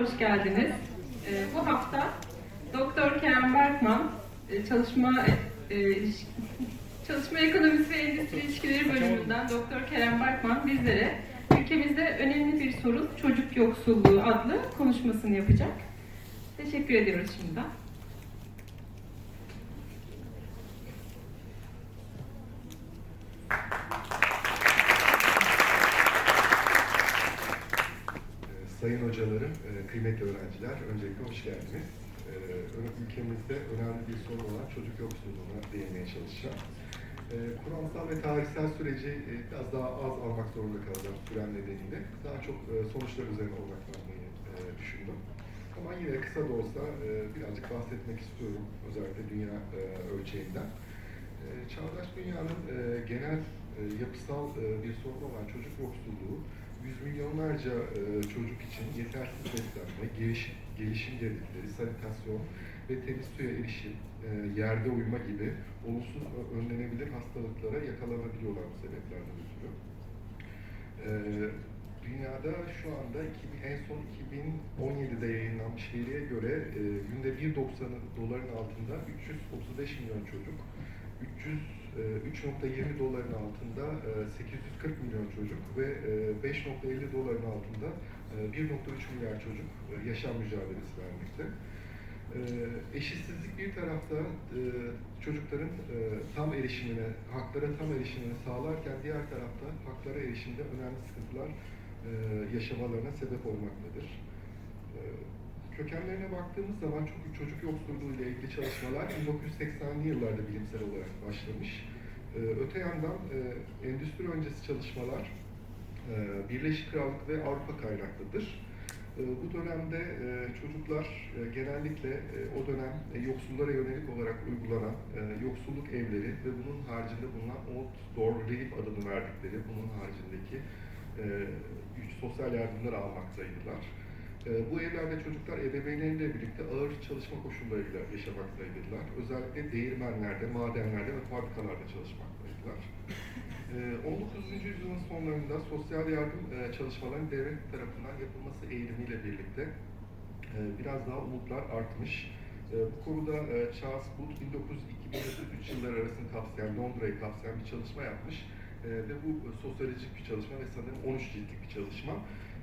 hoş geldiniz. Ee, bu hafta Doktor Kerem Berkman, e, çalışma e, ilişki- çalışma ekonomisi ve endüstri ilişkileri bölümünden Doktor Kerem Berkman bizlere ülkemizde önemli bir sorun çocuk yoksulluğu adlı konuşmasını yapacak. Teşekkür ediyoruz şimdiden. Ee, Sayın hocalarım, e, kıymetli öğrenciler, öncelikle hoş geldiniz. Ö- Ülkemizde önemli bir sorun olan çocuk yoksulluğuna değinmeye çalışacağım. Ee, Kuramsal ve tarihsel süreci e, biraz daha az almak zorunda kalacağım süren nedeniyle. Daha çok e, sonuçlar üzerine odaklanmayı e, düşündüm. Ama yine kısa da olsa e, birazcık bahsetmek istiyorum, özellikle dünya e, ölçeğinden. E, Çağdaş dünyanın e, genel e, yapısal e, bir sorun olan çocuk yoksulluğu, yüz milyonlarca e, çocuk için yetersiz beslenme, gelişim, gelişim gerekleri, sanitasyon ve temiz suya erişim, e, yerde uyuma gibi olumsuz önlenebilir hastalıklara yakalanabiliyorlar bu sebeplerden ötürü. E, dünyada şu anda 2000, en son 2017'de yayınlanmış veriye göre e, günde 1.90 doların altında 335 milyon çocuk, 300 e, 3.20 doların altında e, 840 milyon çocuk ve e, 5.50 doların altında e, 1.3 milyar çocuk e, yaşam mücadelesi vermekte. E, Eşitsizlik bir tarafta e, çocukların e, tam erişimine, haklara tam erişimini sağlarken diğer tarafta haklara erişimde önemli sıkıntılar e, yaşamalarına sebep olmaktadır. Kökenlerine baktığımız zaman çok çocuk yoksulluğu ile ilgili çalışmalar 1980'li yıllarda bilimsel olarak başlamış. E, Öte yandan e, endüstri öncesi çalışmalar e, Birleşik Krallık ve Avrupa kaynaklıdır. E, Bu dönemde e, çocuklar e, genellikle e, o dönem e, yoksullara yönelik olarak uygulanan e, yoksulluk evleri ve bunun haricinde bulunan outdoor relief adını verdikleri bunun haricindeki e, sosyal yardımlar almaktaydılar. E, Bu evlerde çocuklar ebeveynleriyle birlikte ağır çalışma koşullarıyla yaşamaktaydılar. Özellikle değirmenlerde, madenlerde ve fabrikalarda çalışmaktaydılar. E, 19. yüzyılın sonlarında sosyal yardım e, çalışmalarının devlet tarafından yapılması eğilimiyle birlikte e, biraz daha umutlar artmış. E, Bu konuda e, Charles Booth 1902-1903 yılları arasını kapsayan, Londra'yı kapsayan bir çalışma yapmış. Ve bu sosyolojik bir çalışma ve sanırım 13 ciltlik bir çalışma.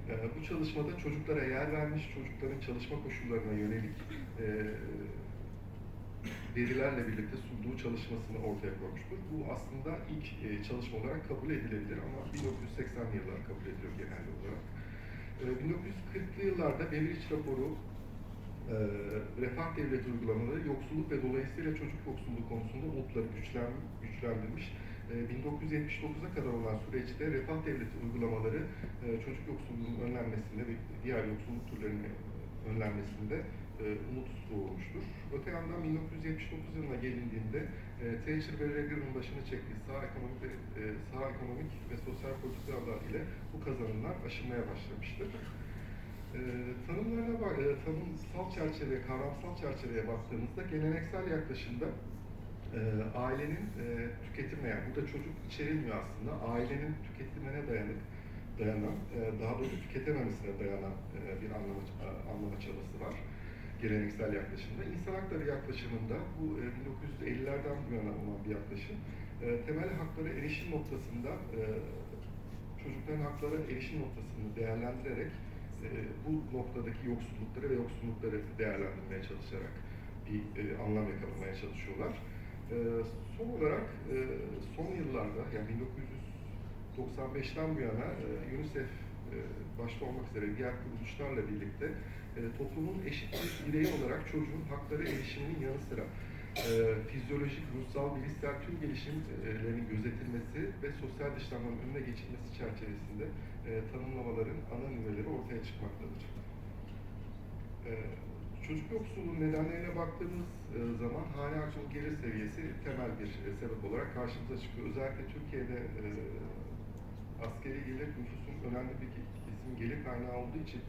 E, Bu çalışmada çocuklara yer vermiş, çocukların çalışma koşullarına yönelik e, verilerle birlikte sunduğu çalışmasını ortaya koymuştur. Bu aslında ilk e, çalışma olarak kabul edilebilir ama 1980'li yıllar kabul ediliyor genel olarak. E, 1940'lı yıllarda Beveridge raporu e, refah devleti uygulamaları yoksulluk ve dolayısıyla çocuk yoksulluğu konusunda umutları güçlen, güçlendirmiş. E, 1979'a kadar olan süreçte refah devleti uygulamaları e, çocuk yoksulluğunun önlenmesinde ve diğer yoksulluk türlerinin önlenmesinde e, umut doğurmuştur. Öte yandan 1979 yılına gelindiğinde e, Thatcher ve Reagan'ın başını çektiği sağ ekonomik ve e, sağ ekonomik ve sosyal politikalar ile bu kazanımlar aşılmaya başlamıştır. E, tanımlarına bak, e, tanımsal çerçeveye, kavramsal çerçeveye baktığımızda geleneksel yaklaşımda e, ailenin e, tüketimine, yani burada çocuk içerilmiyor aslında, ailenin tüketimine dayanık, dayanan, e, daha doğrusu tüketememesine dayanan e, bir anlama, e, anlama çabası var geleneksel yaklaşımda. İnsan hakları yaklaşımında bu e, 1950'lerden bu yana olan bir yaklaşım. E, temel haklara erişim noktasında e, çocukların haklara erişim noktasını değerlendirerek e, bu noktadaki yoksullukları ve yoksullukları değerlendirmeye çalışarak bir e, anlam yakalamaya çalışıyorlar. E, son olarak e, son yıllarda yani 1995'ten bu yana e, UNICEF e, başta olmak üzere diğer kuruluşlarla birlikte e, toplumun eşit bir bireyi olarak çocuğun hakları erişiminin yanı sıra fizyolojik, ruhsal, bilişsel tüm gelişimlerinin gözetilmesi ve sosyal dışlanmanın önüne geçilmesi çerçevesinde tanımlamaların ana nüveleri ortaya çıkmaktadır. Çocuk yoksulluğunun nedenlerine baktığımız e, zaman hane halkının gelir seviyesi temel bir e, sebep olarak karşımıza çıkıyor. Özellikle Türkiye'de e, askeri gelir nüfusun önemli bir kesim gelir kaynağı olduğu için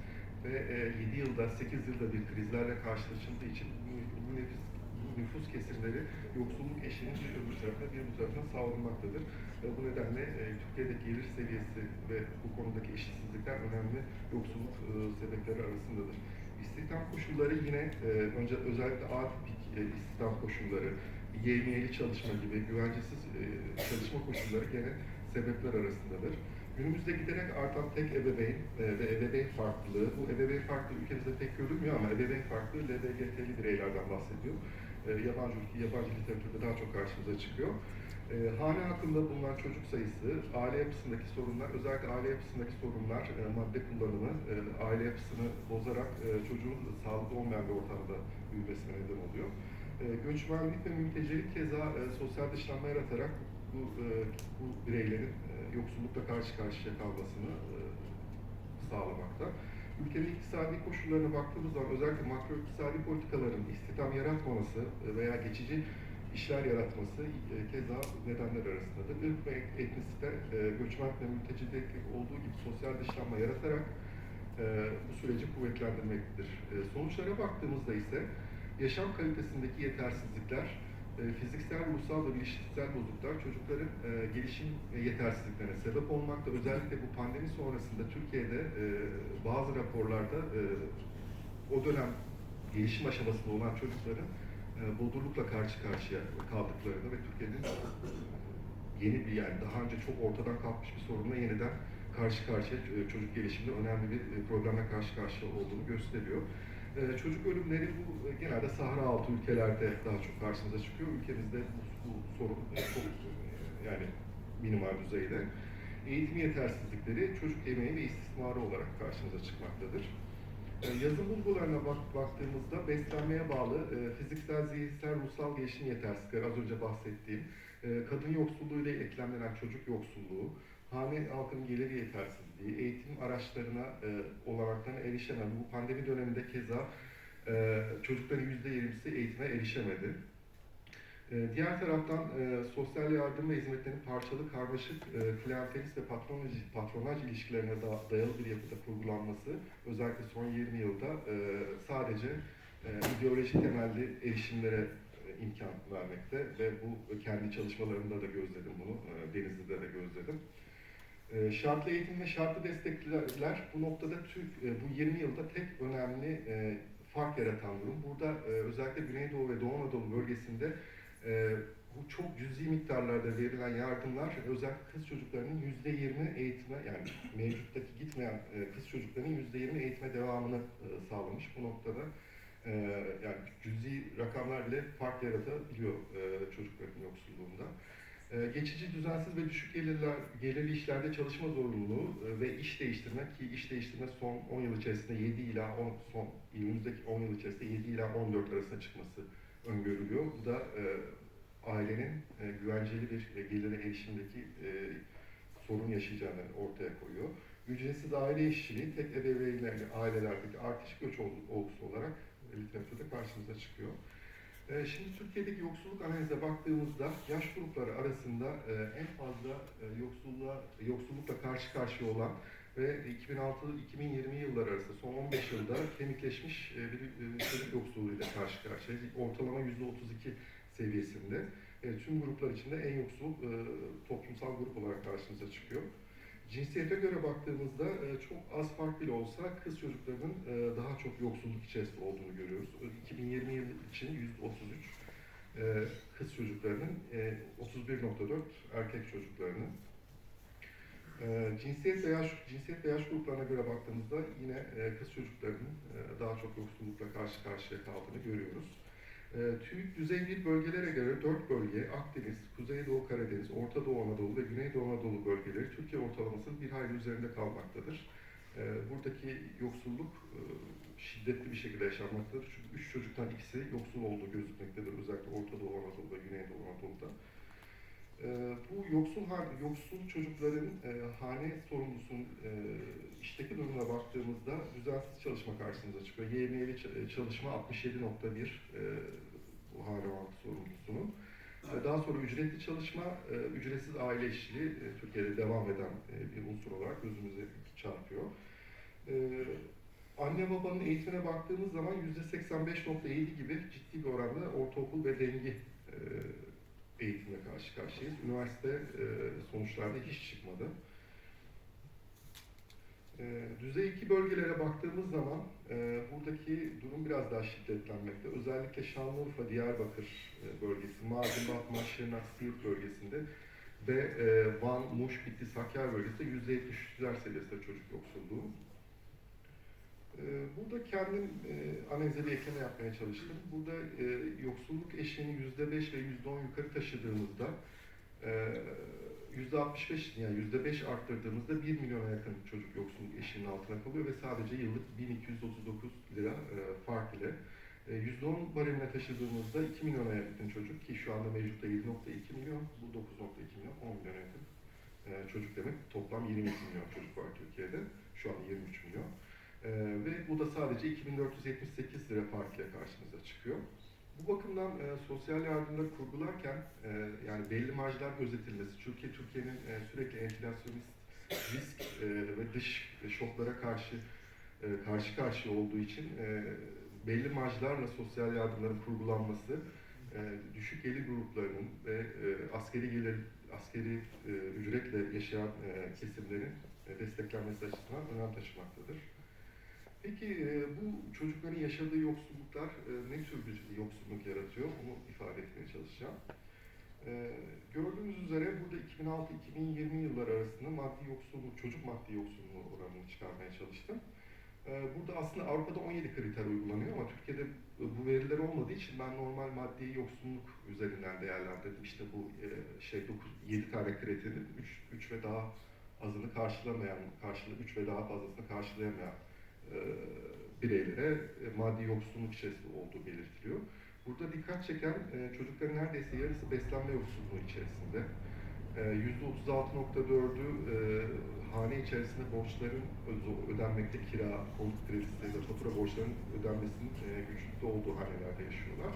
ve e, 7 yılda, 8 yılda bir krizlerle karşılaşıldığı için nüfus nüfus kesimleri yoksulluk eşiğinin bir öbür tarafına bir bu tarafına savrulmaktadır. Bu nedenle Türkiye'deki gelir seviyesi ve bu konudaki eşitsizlikler önemli yoksulluk sebepleri arasındadır. İstihdam koşulları yine e, önce özellikle atipik e, istihdam koşulları, yevmiyeli çalışma gibi güvencesiz e, çalışma koşulları gene sebepler arasındadır. Günümüzde giderek artan tek ebeveyn e, ve ebeveyn farklılığı, bu ebeveyn farklılığı ülkemizde pek görülmüyor ama ebeveyn farklılığı LGBT'li bireylerden bahsediyor. E, yabancı ülke, yabancı literatürde daha çok karşımıza çıkıyor. E, hane hakkında bulunan çocuk sayısı, aile yapısındaki sorunlar, özellikle aile yapısındaki sorunlar, e, madde kullanımı, e, aile yapısını bozarak e, çocuğun sağlıklı olmayan bir ortamda büyümesine neden oluyor. E, göçmenlik ve mültecilik keza e, sosyal dışlanma yaratarak bu, e, bu bireylerin e, yoksullukla karşı karşıya kalmasını e, sağlamakta. Ülkenin iktisadi koşullarına baktığımız zaman özellikle makro iktisadi politikaların istihdam yaratmaması e, veya geçici işler yaratması e, keza nedenler arasındadır. Irk ve etnisite, e, göçmen ve mültecilik olduğu gibi sosyal dışlanma yaratarak e, bu süreci kuvvetlendirmektedir. E, sonuçlara baktığımızda ise yaşam kalitesindeki yetersizlikler, e, fiziksel, ruhsal ve ilişkisel bozukluklar çocukların e, gelişim ve yetersizliklerine sebep olmakta. Özellikle bu pandemi sonrasında Türkiye'de e, bazı raporlarda e, o dönem gelişim aşamasında olan çocukların e, boğdurlukla karşı karşıya kaldıklarını ve Türkiye'nin e, yeni bir yani daha önce çok ortadan kalkmış bir sorunla yeniden karşı karşıya e, çocuk gelişiminde önemli bir e, problemle karşı karşıya olduğunu gösteriyor. E, Çocuk ölümleri bu e, genelde Sahra altı ülkelerde daha çok karşımıza çıkıyor. Ülkemizde bu, bu sorun e, çok e, yani minimal düzeyde. Eğitim yetersizlikleri çocuk emeği ve istismarı olarak karşımıza çıkmaktadır. E, Yazın bulgularına bak, baktığımızda beslenmeye bağlı e, fiziksel, zihinsel, ruhsal gelişim yetersizlikleri az önce bahsettiğim, e, kadın yoksulluğu ile eklemlenen çocuk yoksulluğu, hane halkının gelir yetersizliği, eğitim araçlarına, e, olanaklarına erişememe, bu pandemi döneminde keza e, çocukların %20'si eğitime erişemedi. E, Diğer taraftan e, sosyal yardım ve hizmetlerin parçalı, karmaşık, e, klientelist ve patronaj, patronaj ilişkilerine da, dayalı bir yapıda kurgulanması özellikle son 20 yılda e, sadece e, ideoloji temelli erişimlere e, imkan vermekte ve bu kendi çalışmalarımda da gözledim bunu, Denizli'de de gözledim. Şartlı eğitim ve şartlı destekler bu noktada Türk, bu 20 yılda tek önemli fark yaratan durum. Burada özellikle Güneydoğu ve Doğu Anadolu bölgesinde e, bu çok cüzi miktarlarda verilen yardımlar özellikle kız çocuklarının yüzde yirmi eğitime yani mevcuttaki gitmeyen e, kız çocuklarının yüzde yirmi eğitime devamını e, sağlamış. Bu noktada e, yani cüzi rakamlar bile fark yaratabiliyor e, çocukların yoksulluğunda. E, geçici düzensiz ve düşük gelirler, gelirli işlerde çalışma zorunluluğu e, ve iş değiştirme ki iş değiştirme son 10 yıl içerisinde 7 ila 10 son önümüzdeki 10 yıl içerisinde 7 ila 14 arasında çıkması öngörülüyor. Bu da e, ailenin e, güvenceli bir e, gelire erişimdeki e, sorun yaşayacağını ortaya koyuyor. Ücretsiz aile işçiliği tek ebeveynlerle ailelerdeki artış göç ol- olgusu olarak literatürde karşımıza çıkıyor. E, Şimdi Türkiye'deki yoksulluk analize baktığımızda yaş grupları arasında e, en fazla e, yoksulluğa, yoksullukla karşı karşıya olan ve 2006-2020 yılları arasında son 15 yılda kemikleşmiş e, bir e, çocuk yoksulluğuyla karşı karşıya. Ortalama %32 seviyesinde. E, Tüm gruplar içinde en yoksul toplumsal grup olarak karşımıza çıkıyor. Cinsiyete göre baktığımızda çok az fark bile olsa kız çocuklarının daha çok yoksulluk içerisinde olduğunu görüyoruz. E, 2020 yılı için %33 e, kız çocuklarının, e, 31.4 erkek çocuklarının. E, cinsiyet ve yaş cinsiyet ve yaş gruplarına göre baktığımızda yine e, kız çocuklarının e, daha çok yoksullukla karşı karşıya kaldığını görüyoruz. E, TÜİK düzey bir bölgelere göre dört bölge Akdeniz, Kuzeydoğu Karadeniz, Orta Doğu Anadolu ve Güneydoğu Anadolu bölgeleri Türkiye ortalamasının bir hayli üzerinde kalmaktadır. E, buradaki yoksulluk e, şiddetli bir şekilde yaşanmaktadır. Çünkü üç çocuktan ikisi yoksul olduğu gözükmektedir. Özellikle Orta Doğu Anadolu ve Güneydoğu Anadolu'da. E, bu yoksul yoksul çocukların e, hane sorumlusunun e, işteki durumuna baktığımızda düzensiz çalışma karşımıza çıkıyor. YM'li ç- çalışma 67.1 e, bu hane sorumlusunun. E, Daha sonra ücretli çalışma, e, ücretsiz aile işçiliği e, Türkiye'de devam eden e, bir unsur olarak gözümüze çarpıyor. E, Anne babanın eğitimine baktığımız zaman %85.7 gibi ciddi bir oranda ortaokul ve dengi e, eğitimle karşı karşıyayız. Üniversite e, sonuçlarda hiç çıkmadı. E, düzey 2 bölgelere baktığımız zaman e, buradaki durum biraz daha şiddetlenmekte. Özellikle Şanlıurfa, Diyarbakır e, bölgesi, Mardin, Batman, Şırnak, Siirt bölgesinde ve e, Van, Muş, Bitlis, Hakkari bölgesinde %73'ler seviyesinde çocuk yoksulluğu. E, burada kendim e, analize bir ekleme yapmaya çalıştım. Burada e, yoksulluk eşiğini %5 ve %10 yukarı taşıdığımızda e, %65 yani %5 arttırdığımızda 1 milyona yakın çocuk yoksulluk eşiğinin altına kalıyor ve sadece yıllık 1239 lira e, fark ile e, %10 bariline taşıdığımızda 2 milyona yakın çocuk ki şu anda mevcutta 7.2 milyon, bu 9.2 milyon, 10 milyona yakın e, çocuk demek. Toplam 22 milyon çocuk var Türkiye'de. Şu an 23 milyon. E, ve bu da sadece 2478 lira fark ile karşımıza çıkıyor. Bu bakımdan e, sosyal yardımları kurgularken e, yani belli marjlar gözetilmesi, Türkiye Türkiye'nin e, sürekli enflasyonist risk e, ve dış şoklara karşı e, karşı karşıya olduğu için e, belli marjlarla sosyal yardımların kurgulanması e, düşük gelir gruplarının ve e, askeri gelir askeri e, ücretle yaşayan e, kesimlerin e, desteklenmesi açısından önem taşımaktadır. Peki e, bu çocukların yaşadığı yoksulluklar e, ne tür bir yoksulluk yaratıyor? Onu ifade etmeye çalışacağım. E, gördüğünüz üzere burada 2006-2020 yılları arasında maddi yoksulluk, çocuk maddi yoksulluğu oranını çıkarmaya çalıştım. Burada aslında Avrupa'da 17 kriter uygulanıyor ama Türkiye'de bu veriler olmadığı için ben normal maddi yoksulluk üzerinden değerlendirdim. İşte bu şey 9, 7 tane kriterin 3, 3 ve daha azını karşılamayan, karşılı 3 ve daha fazlasını karşılayamayan bireylere e, maddi yoksulluk içerisinde olduğu belirtiliyor. Burada dikkat çeken e, çocukların neredeyse yarısı beslenme yoksulluğu içerisinde. E, %36.4'ü e, hane içerisinde borçların ödenmekte kira, konut kredisi ve fatura borçlarının ödenmesinin e, güçlükte olduğu hanelerde yaşıyorlar.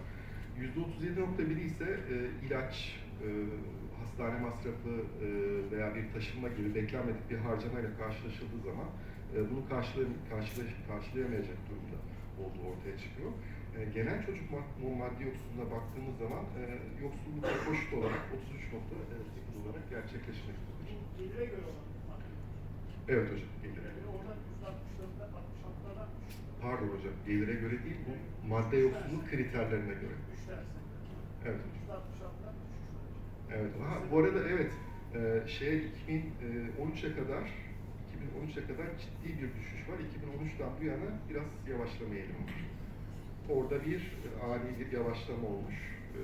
%37.1'i ise e, ilaç, e, hastane masrafı e, veya bir taşınma gibi beklenmedik bir harcamayla karşılaşıldığı zaman e, bunu karşılay karşılay karşılayamayacak durumda olduğu ortaya çıkıyor. E, genel çocuk mad- maddi yoksulluğuna baktığımız zaman e, yoksulluk koşut olarak 33.8 olarak gerçekleşmektedir. Gelire göre olan. Evet hocam, gelire. Yani oradan 164'ten 66'lara Pardon hocam, gelire göre değil, bu madde yoksulluk kriterlerine göre. Evet hocam. 166'dan düşüş var. Evet. Ha, bu arada evet, e, şeye 2013'e kadar 2013'e kadar ciddi bir düşüş var. 2013'ten bu yana biraz yavaşlama eğilimi var. Orada bir e, ani bir yavaşlama olmuş. E,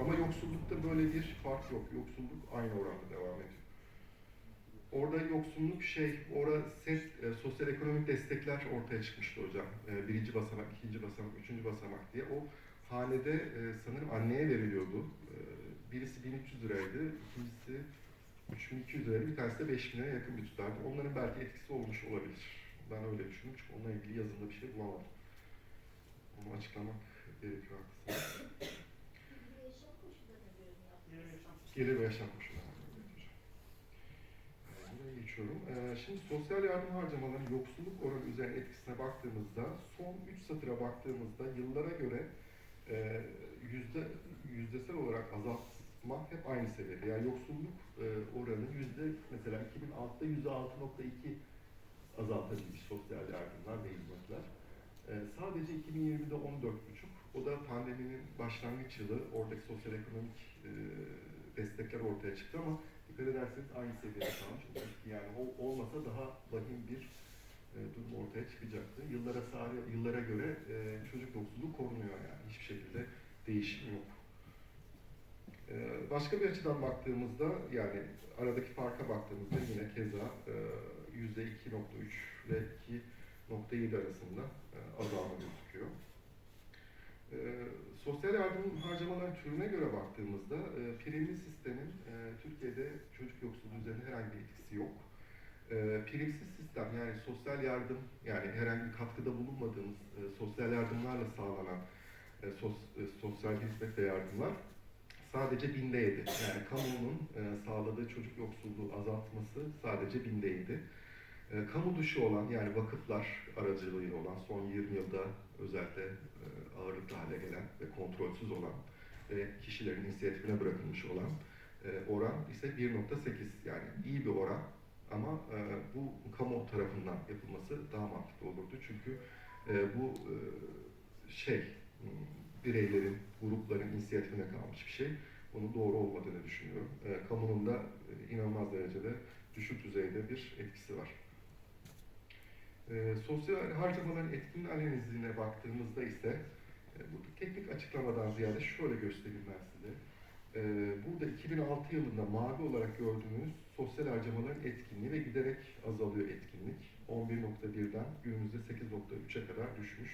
ama yoksullukta böyle bir fark yok. Yoksulluk aynı oranda devam ediyor. Orada yoksulluk şey, orada set, e, sosyal ekonomik destekler ortaya çıkmıştı hocam. E, birinci basamak, ikinci basamak, üçüncü basamak diye. O hanede e, sanırım anneye veriliyordu. E, birisi 1300 liraydı, ikincisi 3200 liraydı, bir tanesi de 5000 liraya yakın bir tutardı. Onların belki etkisi olmuş olabilir. Ben öyle düşündüm çünkü onunla ilgili yazında bir şey bulamadım. Onu açıklamak gerekiyor yaşam Gelir ve yaşam koşulları. Buraya geçiyorum. Ee, Şimdi sosyal yardım harcamalarının yoksulluk oranı üzerine etkisine baktığımızda, son 3 satıra baktığımızda yıllara göre e, yüzde yüzdesel olarak azaltma hep aynı seviyede. Yani yoksulluk e, oranı yüzde mesela 2006'da yüzde 6.2 azaltabilmiş sosyal yardımlar ve hizmetler. Ee, sadece 2020'de 14,5. O da pandeminin başlangıç yılı. Oradaki sosyal ekonomik e, destekler ortaya çıktı ama dikkat ederseniz aynı seviyede kalmış. Yani o olmasa daha vahim bir e, durum ortaya çıkacaktı. Yıllara sahip, yıllara göre e, çocuk yoksulluğu korunuyor yani. Hiçbir şekilde değişim yok. Ee, Başka bir açıdan baktığımızda yani aradaki farka baktığımızda yine keza e, yüzde 2.3 ve 2.7 arasında e, azalma gözüküyor. Ee, Sosyal yardım harcamaların türüne göre baktığımızda e, primli sistemin e, Türkiye'de çocuk yoksulluğu üzerinde herhangi bir etkisi yok. E, Primsiz sistem yani sosyal yardım yani herhangi bir katkıda bulunmadığımız e, sosyal yardımlarla sağlanan e, sos- e, sosyal hizmet ve yardımlar sadece binde yedi. Yani kamunun e, sağladığı çocuk yoksulluğu azaltması sadece binde yedi. E, kamu dışı olan yani vakıflar aracılığıyla olan son 20 yılda özellikle e, ağırlıklı hale gelen ve kontrolsüz olan ve kişilerin inisiyatifine bırakılmış olan e, oran ise 1.8 yani iyi bir oran ama e, bu kamu tarafından yapılması daha mantıklı olurdu çünkü e, bu e, şey m, bireylerin, grupların inisiyatifine kalmış bir şey. Bunun doğru olmadığını düşünüyorum. E, kamunun da e, inanılmaz derecede düşük düzeyde bir etkisi var. E, sosyal harcamaların etkin analizine baktığımızda ise e, bu teknik açıklamadan ziyade şöyle göstereyim ben size. E, burada 2006 yılında mavi olarak gördüğünüz sosyal harcamaların etkinliği ve giderek azalıyor etkinlik. 11.1'den günümüzde 8.3'e kadar düşmüş.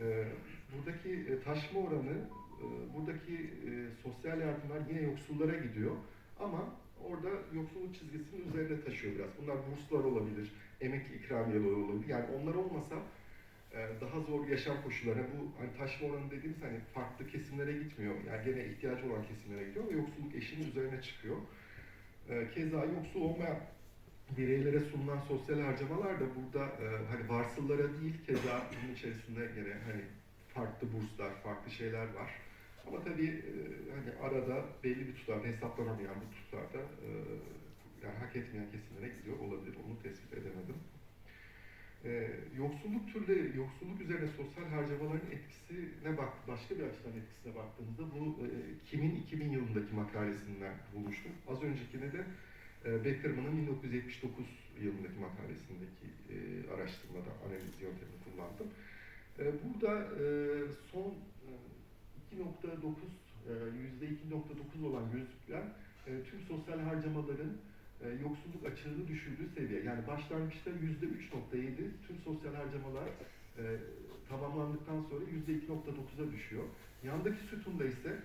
E, buradaki e, taşma oranı, e, buradaki e, sosyal yardımlar yine yoksullara gidiyor ama orada yoksulluk çizgisinin üzerinde taşıyor biraz. Bunlar burslar olabilir, emekli ikramiyeleri olabilir. Yani onlar olmasa daha zor yaşam koşullarına bu hani taşma oranı dediğimiz hani farklı kesimlere gitmiyor. Yani gene ihtiyacı olan kesimlere gidiyor ve yoksulluk eşinin üzerine çıkıyor. Keza yoksul olmayan bireylere sunulan sosyal harcamalar da burada e, hani varsıllara değil keza bunun içerisinde gene hani farklı burslar, farklı şeyler var. Ama tabii e, hani arada belli bir tutarda hesaplanamayan bir tutarda e, yani hak etmeyen kesimlere gidiyor olabilir. Onu tespit edemedim. E, yoksulluk türleri, yoksulluk üzerine sosyal harcamaların etkisine bak, başka bir açıdan etkisine baktığımızda bu e, kimin 2000 yılındaki makalesinden bulmuştum. Az öncekine de Beckerman'ın 1979 yılındaki makalesindeki e, araştırmada analiz yöntemini kullandım. E, burada e, son e, 2.9 e, %2.9 olan gözüken e, tüm sosyal harcamaların e, yoksulluk açığını düşürdüğü seviye. Yani başlangıçta %3.7 tüm sosyal harcamalar e, tamamlandıktan sonra %2.9'a düşüyor. Yandaki sütunda ise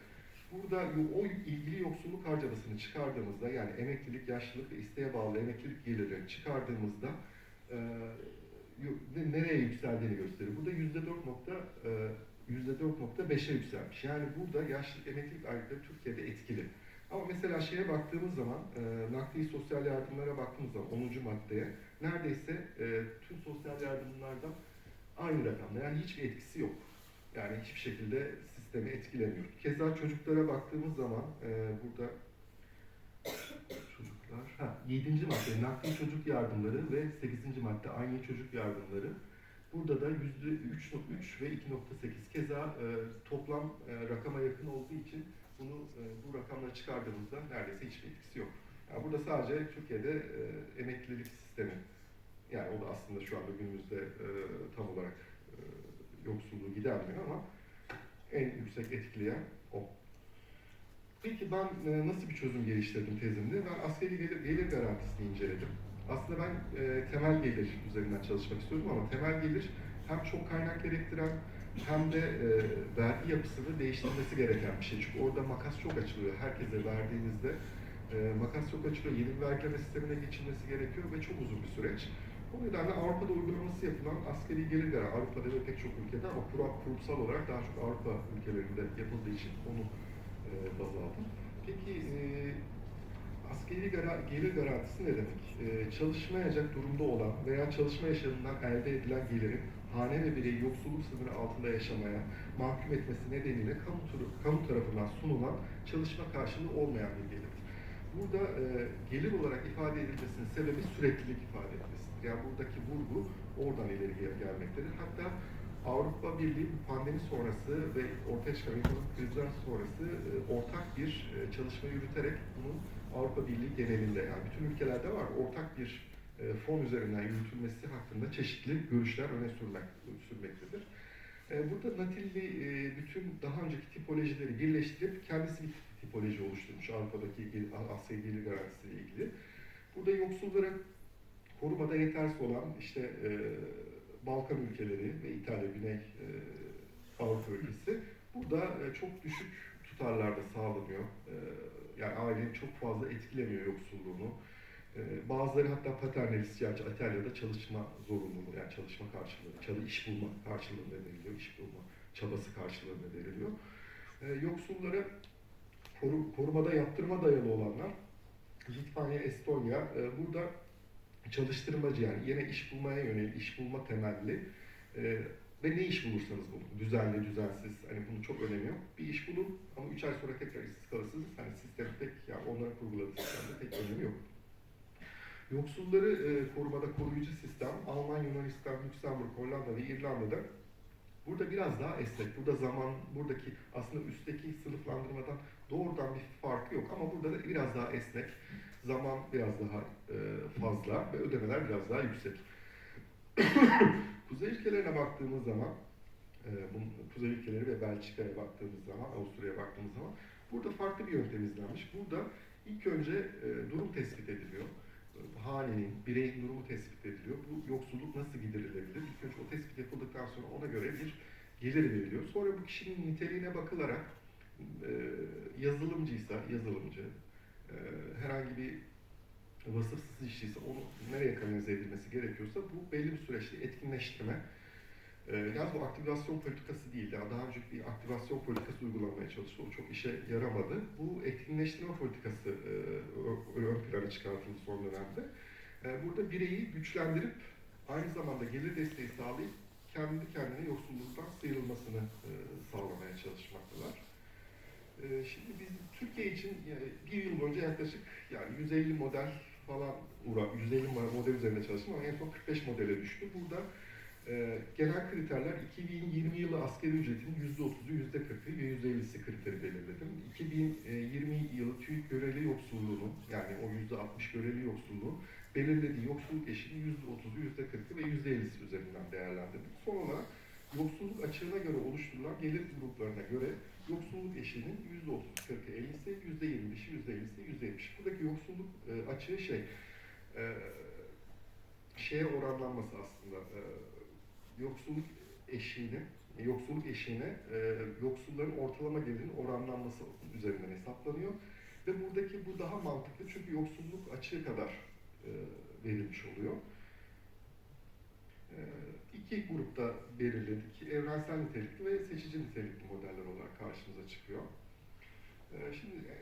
burada o ilgili yoksulluk harcamasını çıkardığımızda yani emeklilik, yaşlılık ve isteğe bağlı emeklilik gelirlerini çıkardığımızda e, nereye yükseldiğini gösteriyor. Burada %4 nokta e, %4.5'e yükselmiş. Yani burada yaşlılık, emeklilik aylıkları Türkiye'de etkili. Ama mesela şeye baktığımız zaman, e, nakdi sosyal yardımlara baktığımız zaman 10. maddeye neredeyse e, tüm sosyal yardımlardan aynı rakamda. Yani hiçbir etkisi yok. Yani hiçbir şekilde sistemi etkilemiyor. Keza çocuklara baktığımız zaman e, burada çocuklar, ha, 7. madde nakdi çocuk yardımları ve 8. madde aynı çocuk yardımları. Burada da yüzde 3.3 ve 2.8 keza e, toplam e, rakama yakın olduğu için bunu e, bu rakamları çıkardığımızda neredeyse hiçbir etkisi yok. Yani burada sadece Türkiye'de e, emeklilik sistemi yani o da aslında şu anda günümüzde e, tam olarak e, yoksulluğu gidermiyor ama en yüksek etkileyen o. Peki ben e, nasıl bir çözüm geliştirdim tezimde? Ben askeri gelir, gelir garantisini inceledim. Aslında ben e, temel gelir üzerinden çalışmak istiyordum ama temel gelir hem çok kaynak gerektiren hem de e, vergi yapısını değiştirmesi gereken bir şey. Çünkü orada makas çok açılıyor. Herkese verdiğinizde e, makas çok açılıyor. Yeni bir vergileme sistemine geçilmesi gerekiyor ve çok uzun bir süreç. O nedenle Avrupa'da uygulaması yapılan askeri gelir garanti, Avrupa'da ve pek çok ülkede ama kurumsal olarak daha çok Avrupa ülkelerinde yapıldığı için onu e, baz aldım. Peki e, askeri gelir garantisi ne demek? E, çalışmayacak durumda olan veya çalışma yaşamından elde edilen gelirin hane ve bireyi yoksulluk sınırı altında yaşamaya mahkum etmesi nedeniyle kamu, kamu tarafından sunulan çalışma karşılığı olmayan bir gelirdir. Burada e, gelir olarak ifade edilmesinin sebebi süreklilik ifade etmesidir. Yani buradaki vurgu oradan ileri gel- gelmektedir. Hatta Avrupa Birliği pandemi sonrası ve ortaya çıkan ekonomik krizler sonrası e, ortak bir e, çalışma yürüterek bunun Avrupa Birliği genelinde yani bütün ülkelerde var ortak bir e, fon üzerinden yürütülmesi hakkında çeşitli görüşler öne sürmek, sürmektedir. E, Burada Natilli e, bütün daha önceki tipolojileri birleştirip kendisi bir tipoloji oluşturmuş Avrupa'daki Asya gelir garantisi ile ilgili. Burada yoksullara korumada yetersiz olan işte e, Balkan ülkeleri ve İtalya, Güney e, Avrupa ülkesi burada e, çok düşük tutarlarda sağlanıyor. E, yani ailenin çok fazla etkilemiyor yoksulluğunu. E, bazıları hatta paternalist yani İtalya'da çalışma zorunluluğu yani çalışma karşılığı, çalı iş bulma karşılığında veriliyor, iş bulma çabası karşılığında veriliyor. E, yoksullara koru, korumada yaptırma dayalı olanlar Litvanya, Estonya e, burada çalıştırmacı yani yine iş bulmaya yönelik, iş bulma temelli e, ve ne iş bulursanız bulun. Düzenli, düzensiz, hani bunun çok önemi yok. Bir iş bulun ama 3 ay sonra tekrar işsiz kalırsınız. Hani sistem pek, yani onların kurguladığı sistemde pek önemi yok. Yoksulları e, korumada koruyucu sistem Almanya, Yunanistan, Lüksemburg, Hollanda ve İrlanda'da burada biraz daha esnek. Burada zaman, buradaki aslında üstteki sınıflandırmadan doğrudan bir farkı yok ama burada da biraz daha esnek. Zaman biraz daha e, fazla ve ödemeler biraz daha yüksek. Kuzey ülkelerine baktığımız zaman, e, Kuzey ülkeleri ve Belçika'ya baktığımız zaman, Avusturya'ya baktığımız zaman burada farklı bir yöntem izlenmiş. Burada ilk önce e, durum tespit ediliyor. Hanenin, bireyin durumu tespit ediliyor. Bu yoksulluk nasıl giderilebilir? İlk önce o tespit yapıldıktan sonra ona göre bir gelir veriliyor. Sonra bu kişinin niteliğine bakılarak e, yazılımcıysa yazılımcı, e, herhangi bir vasıfsız işçiyse onu nereye kanalize edilmesi gerekiyorsa bu belli bir süreçte etkinleştirme. E, yalnız bu aktivasyon politikası değil. Yani daha önce bir aktivasyon politikası uygulanmaya çalıştı. O çok işe yaramadı. Bu etkinleştirme politikası e, ön plana çıkartıldı son dönemde. E, burada bireyi güçlendirip aynı zamanda gelir desteği sağlayıp kendi kendine yoksulluktan sıyrılmasını e, sağlamaya çalışmaktalar. E, şimdi biz Türkiye için bir yıl boyunca yaklaşık yani 150 model falan uğra 150 model üzerinde çalıştım ama en son 45 modele düştü. Burada e, genel kriterler 2020 yılı asgari ücretin %30'u, %40'ı ve %50'si kriteri belirledim. 2020 yılı TÜİK göreli yoksulluğunu yani o %60 göreli yoksulluğu belirlediği yoksulluk eşiğinin %30'u, %40'ı ve %50'si üzerinden değerlendirdim. Son olarak yoksulluk açığına göre oluşturulan gelir gruplarına göre yoksulluk eşiğinin %30'u, 40'ı, 50'si, %25'i, %50'si, %70'i. Buradaki yoksulluk e, açığı şey, e, şeye oranlanması aslında, e, yoksulluk eşiğinin, yoksulluk eşiğine e, yoksulların ortalama gelirinin oranlanması üzerinden hesaplanıyor. Ve buradaki bu daha mantıklı çünkü yoksulluk açığı kadar e, verilmiş oluyor. E, iki grupta belirledik. Evrensel nitelikli ve seçici nitelikli modeller olarak karşımıza çıkıyor. E, şimdi e,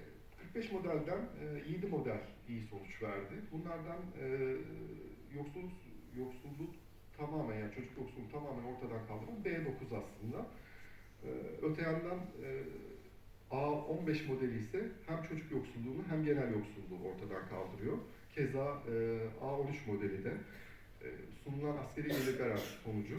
45 modelden e, 7 model iyi sonuç verdi. Bunlardan e, yoksulluk, yoksulluk tamamen yani çocuk yoksulluğu tamamen ortadan kaldıran B9 aslında. E, öte yandan e, A15 modeli ise hem çocuk yoksulluğunu hem genel yoksulluğu ortadan kaldırıyor. Keza e, A13 modeli de e, sunulan askeri gelir sonucu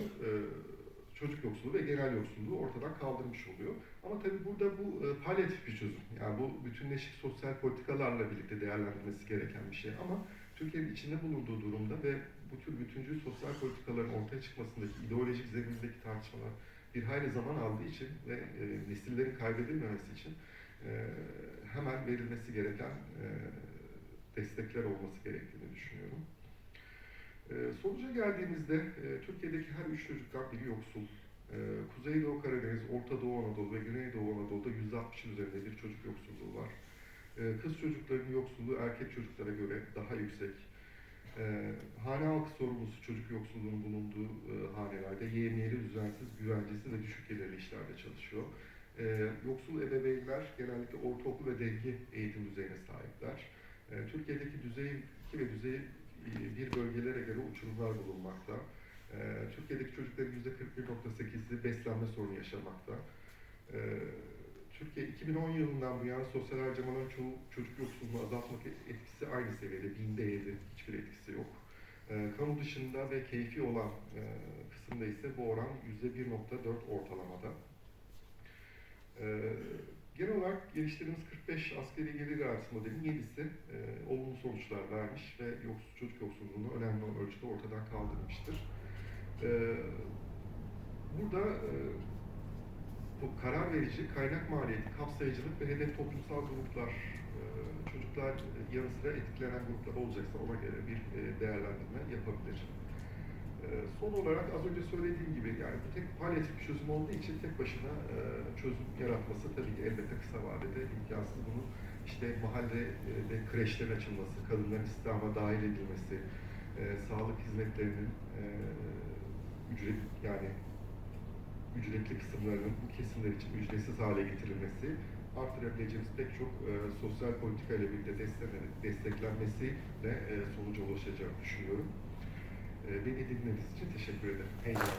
çocuk yoksulluğu ve genel yoksulluğu ortadan kaldırmış oluyor. Ama tabii burada bu e, palyatif bir çözüm. Yani bu bütünleşik sosyal politikalarla birlikte değerlendirilmesi gereken bir şey ama Türkiye'nin içinde bulunduğu durumda ve bu tür bütüncül sosyal politikaların ortaya çıkmasındaki ideolojik zemindeki tartışmalar bir hayli zaman aldığı için ve e, nesillerin kaybedilmemesi için e, hemen verilmesi gereken e, destekler olması gerektiğini düşünüyorum. E, sonuca geldiğimizde e, Türkiye'deki her üç çocuktan biri yoksul. E, Kuzeydoğu Karadeniz, Orta Doğu Anadolu ve Güneydoğu Anadolu'da %60'ın üzerinde bir çocuk yoksulluğu var. E, kız çocuklarının yoksulluğu erkek çocuklara göre daha yüksek. E, hane halkı sorumlusu çocuk yoksulluğunun bulunduğu e, hanelerde yemiyeli, düzensiz, güvencesiz ve düşük gelirli işlerde çalışıyor. E, yoksul ebeveynler genellikle ortaokul ve denge eğitim düzeyine sahipler. E, Türkiye'deki düzey 2 ve düzey e, bir bölgelere göre uçurumlar bulunmakta. E, Türkiye'deki çocukların %41.8'i beslenme sorunu yaşamakta. E, Türkiye 2010 yılından bu yana sosyal harcamaların çoğu çocuk yoksulluğunu azaltmak etkisi aynı seviyede, binde yedi, hiçbir etkisi yok. E, kamu dışında ve keyfi olan e, kısımda ise bu oran %1.4 ortalamada. E, genel olarak geliştirdiğimiz 45 askeri gelir garantisi modelinin 7'si e, olumlu sonuçlar vermiş ve yoksul, çocuk yoksulluğunu önemli ölçüde ortadan kaldırmıştır. E, burada e, bu karar verici, kaynak maliyeti, kapsayıcılık ve hedef toplumsal gruplar, e, çocuklar yanı sıra etkilenen gruplar olacaksa ona göre bir e, değerlendirme yapabilir. E, Son olarak az önce söylediğim gibi yani bu tek palyatif bir çözüm olduğu için tek başına çözüm yaratması tabii ki elbette kısa vadede imkansız. Bunun işte mahallede kreşlerin açılması, kadınların istihdama dahil edilmesi, sağlık hizmetlerinin ücret yani ücretli kısımlarının bu kesimler için ücretsiz hale getirilmesi arttırabileceğimiz pek çok e, sosyal politika ile birlikte desteklen- desteklenmesiyle e, sonuca ulaşacağını düşünüyorum. E, beni dinlediğiniz için teşekkür ederim. Heyecanlı.